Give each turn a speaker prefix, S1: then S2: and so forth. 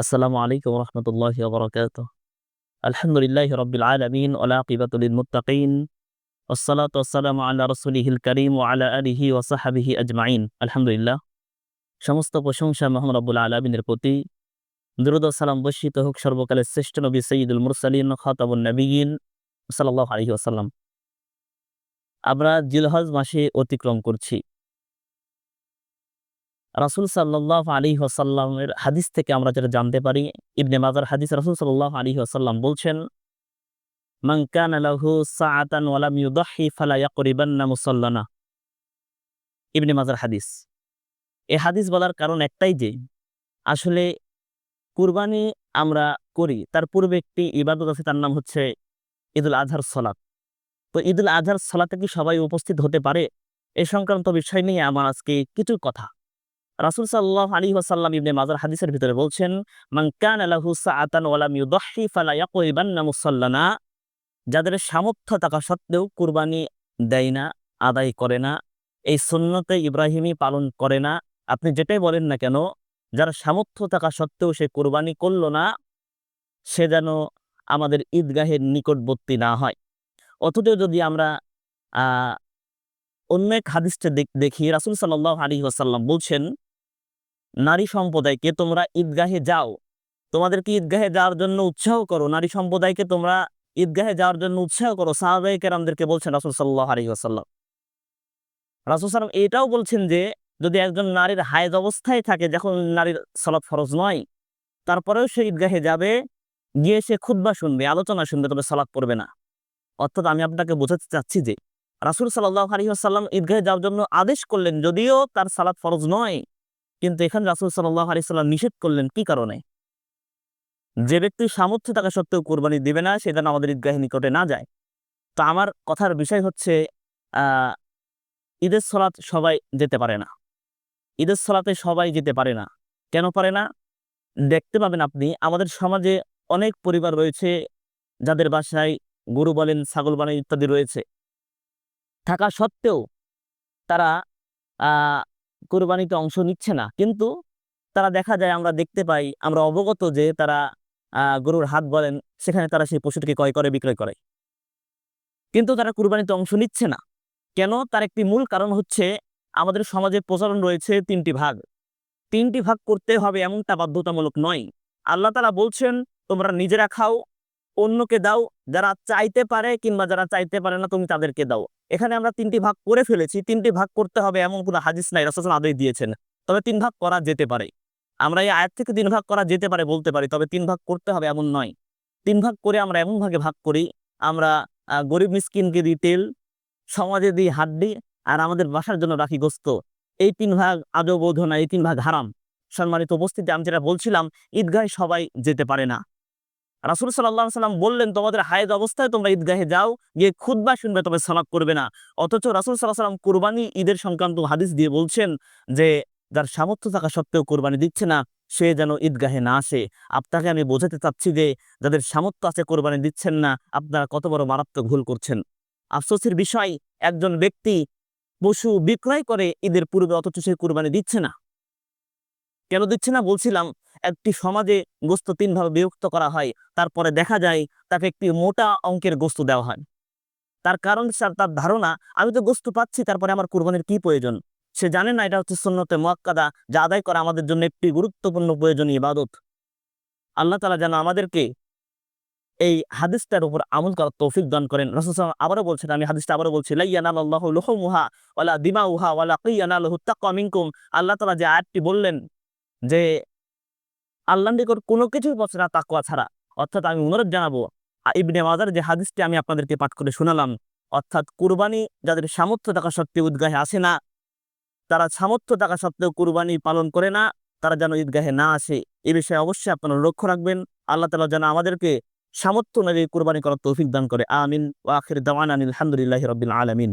S1: আসসালামু আলাইকুম রহমতুল্লাহ বরকাত আলহামদুলিল্লাহ রবিল আলমিন আলাকিবাতুল মুতাকিন ওসালাত ওসালাম আল্লাহ রসুলিহিল করিম ও আলা আলিহি ওসাহাবিহি আজমাইন। আলহামদুলিল্লাহ। সমস্ত প্রশংসা মোহাম্মদ রবুল আলমিনের প্রতি। দুরুদ সালাম বর্ষিত হোক সর্বকালের শ্রেষ্ঠ নবী সঈদুল মুরসালিন খতাবুল নবীন সাল্লাহ আলহি আসাল্লাম আমরা জিলহজ মাসে অতিক্রম করছি। রাসুল সাল্লাহ আলী আসাল্লামের হাদিস থেকে আমরা যেটা জানতে পারি, ইবনে মাজার হাদিস রাসুল সাল্লাহ আলী আসাল্লাম বলছেন ইবনে মাজার হাদিস। এ হাদিস বলার কারণ একটাই যে, আসলে কুরবানি আমরা করি, তার পূর্বে একটি ইবাদত আছে, তার নাম হচ্ছে ঈদুল আজহার সলাত। তো ঈদুল আজহার সলাতে কি সবাই উপস্থিত হতে পারে? এ সংক্রান্ত বিষয় নিয়ে আমার আজকে কিছু কথা। রাসুল সাল্লাহ আলী ওয়াসাল্লাম ইবনে মাজার হাদিসের ভিতরে বলছেন মাংকান আলাহু সাআতান ওয়ালাম ইউদাহি ফালা ইয়াকুইবান্না যাদের সামর্থ্য থাকা সত্ত্বেও কুরবানি দেয় না, আদায় করে না, এই সুন্নতে ইব্রাহিমী পালন করে না, আপনি যেটাই বলেন না কেন, যার সামর্থ্য থাকা সত্ত্বেও সে কোরবানি করল না, সে যেন আমাদের ঈদগাহের নিকটবর্তী না হয়। অথচ যদি আমরা অন্য এক হাদিসটা দেখি রাসুল সাল্লাহ আলী ওয়াসাল্লাম বলছেন নারী সম্প্রদায়কে তোমরা ঈদগাহে যাও। তোমাদেরকে ঈদগাহে যাওয়ার জন্য উৎসাহ করো। নারী সম্প্রদায়কে তোমরা ঈদগাহে যাওয়ার জন্য উৎসাহ করো। সাহাবাই কেরামদেরকে বলছেন রাসুল সাল্লাহ আলী আসাল্লাম রাসুল সাল্লাম এটাও বলছেন যে, যদি একজন নারীর হায়দ অবস্থায় থাকে, যখন নারীর সলাৎ ফরজ নয়, তারপরেও সে ঈদগাহে যাবে, গিয়ে সে খুদ্া শুনবে, আলোচনা শুনবে, তবে সলাৎ পড়বে না। অর্থাৎ আমি আপনাকে বোঝাতে চাচ্ছি যে, রাসুল সাল্লাহ আলী আসাল্লাম ঈদগাহে যাওয়ার জন্য আদেশ করলেন, যদিও তার সালাদ ফরজ নয় কিন্তু এখানে রাসুল সাল্লাহ আলি সাল্লাম নিষেধ করলেন কি কারণে? যে ব্যক্তি সামর্থ্য থাকা সত্ত্বেও কোরবানি দেবে না, সে যেন আমাদের ঈদগাহের নিকটে না যায়। তো আমার কথার বিষয় হচ্ছে ঈদের সলাৎ সবাই যেতে পারে না। ঈদের সলাতে সবাই যেতে পারে না। কেন পারে না? দেখতে পাবেন আপনি, আমাদের সমাজে অনেক পরিবার রয়েছে, যাদের বাসায় গরু বলেন, ছাগল বলেন ইত্যাদি রয়েছে। থাকা সত্ত্বেও তারা কোরবানিতে অংশ নিচ্ছে না। কিন্তু তারা দেখা যায় আমরা দেখতে পাই, আমরা অবগত যে তারা গরুর হাত বলেন, সেখানে তারা সেই পশুটিকে ক্রয় করে, বিক্রয় করে। কিন্তু তারা কুরবানিতে অংশ নিচ্ছে না। কেন? তার একটি মূল কারণ হচ্ছে আমাদের সমাজে প্রচলন রয়েছে তিনটি ভাগ। তিনটি ভাগ করতে হবে এমনটা বাধ্যতামূলক নয়। আল্লাহ তারা বলছেন, তোমরা নিজেরা খাও অন্যকে দাও, যারা চাইতে পারে কিংবা যারা চাইতে পারে না, তুমি তাদেরকে দাও। এখানে আমরা তিনটি ভাগ করে ফেলেছি। তিনটি ভাগ করতে হবে এমন কোনো হাদিস নাই, রসুল আদেশ দিয়েছেন। তবে তিন ভাগ করা যেতে পারে। আমরা এই আয়াত থেকে তিন ভাগ করা যেতে পারে বলতে পারি, তবে তিন ভাগ করতে হবে এমন নয়। তিন ভাগ করে আমরা এমন ভাগে ভাগ করি, আমরা গরিব মিসকিনকে দিই তেল, সমাজে দিই হাড্ডি, আর আমাদের বাসার জন্য রাখি গোস্ত। এই তিন ভাগ আজও বোধ না, এই তিন ভাগ হারাম। সম্মানিত উপস্থিতি, আমি যেটা বলছিলাম, ঈদগাহে সবাই যেতে পারে না। রাসুল সাল্লাহ সাল্লাম বললেন, তোমাদের হায়দ অবস্থায় তোমরা ঈদগাহে যাও, গিয়ে খুদ্া শুনবে, তবে সালাক করবে না। অথচ রাসুল সাল্লাহ সাল্লাম কোরবানি ঈদের সংক্রান্ত হাদিস দিয়ে বলছেন যে, যার সামর্থ্য থাকা সত্ত্বেও কোরবানি দিচ্ছে না, সে যেন ঈদগাহে না আসে। আপনাকে আমি বোঝাতে চাচ্ছি যে, যাদের সামর্থ্য আছে কোরবানি দিচ্ছেন না, আপনারা কত বড় মারাত্মক ভুল করছেন। আফসোসের বিষয়, একজন ব্যক্তি পশু বিক্রয় করে ঈদের পূর্বে অথচ সে কোরবানি দিচ্ছে না। কেন দিচ্ছে না? বলছিলাম, একটি সমাজে গোস্ত তিনভাবে বিভক্ত করা হয়। তারপরে দেখা যায়, তাকে একটি মোটা অঙ্কের গোস্ত দেওয়া হয়। তার কারণ স্যার, তার ধারণা, আমি তো গোস্ত পাচ্ছি, তারপরে আমার কোরবানির কি প্রয়োজন? সে জানে না, এটা হচ্ছে সন্ন্যতে মোয়াক্কাদা, যা আদায় করা আমাদের জন্য একটি গুরুত্বপূর্ণ প্রয়োজনীয় ইবাদত। আল্লাহ তালা যেন আমাদেরকে এই হাদিসটার উপর আমল করার তৌফিক দান করেন। রসুল আবারও বলছেন, আমি হাদিসটা আবারও বলছি লাইয়ানাল্লাহ লোহমুহা ওয়ালা দিমা উহা ওয়ালা কিয়ানালহু আল্লাহ তালা যে আয়াতটি বললেন যে আল্লাহ নিকট কোনো কিছুই পছন্দ না তাকুয়া ছাড়া। অর্থাৎ আমি অনুরোধ জানাব ইবনে মাজার যে হাদিসটি আমি আপনাদেরকে পাঠ করে শোনালাম, অর্থাৎ কুরবানি যাদের সামর্থ্য থাকা সত্ত্বেও ঈদগাহে আসে না, তারা সামর্থ্য থাকা সত্ত্বেও কুরবানি পালন করে না, তারা যেন ঈদগাহে না আসে। এ বিষয়ে অবশ্যই আপনারা লক্ষ্য রাখবেন। আল্লাহ তালা যেন আমাদেরকে সামর্থ্য অনুযায়ী কুরবানি করার তৌফিক দান করে। আমিন। ওয়াখির দাওয়ান আলহামদুলিল্লাহ রবিল আলমিন।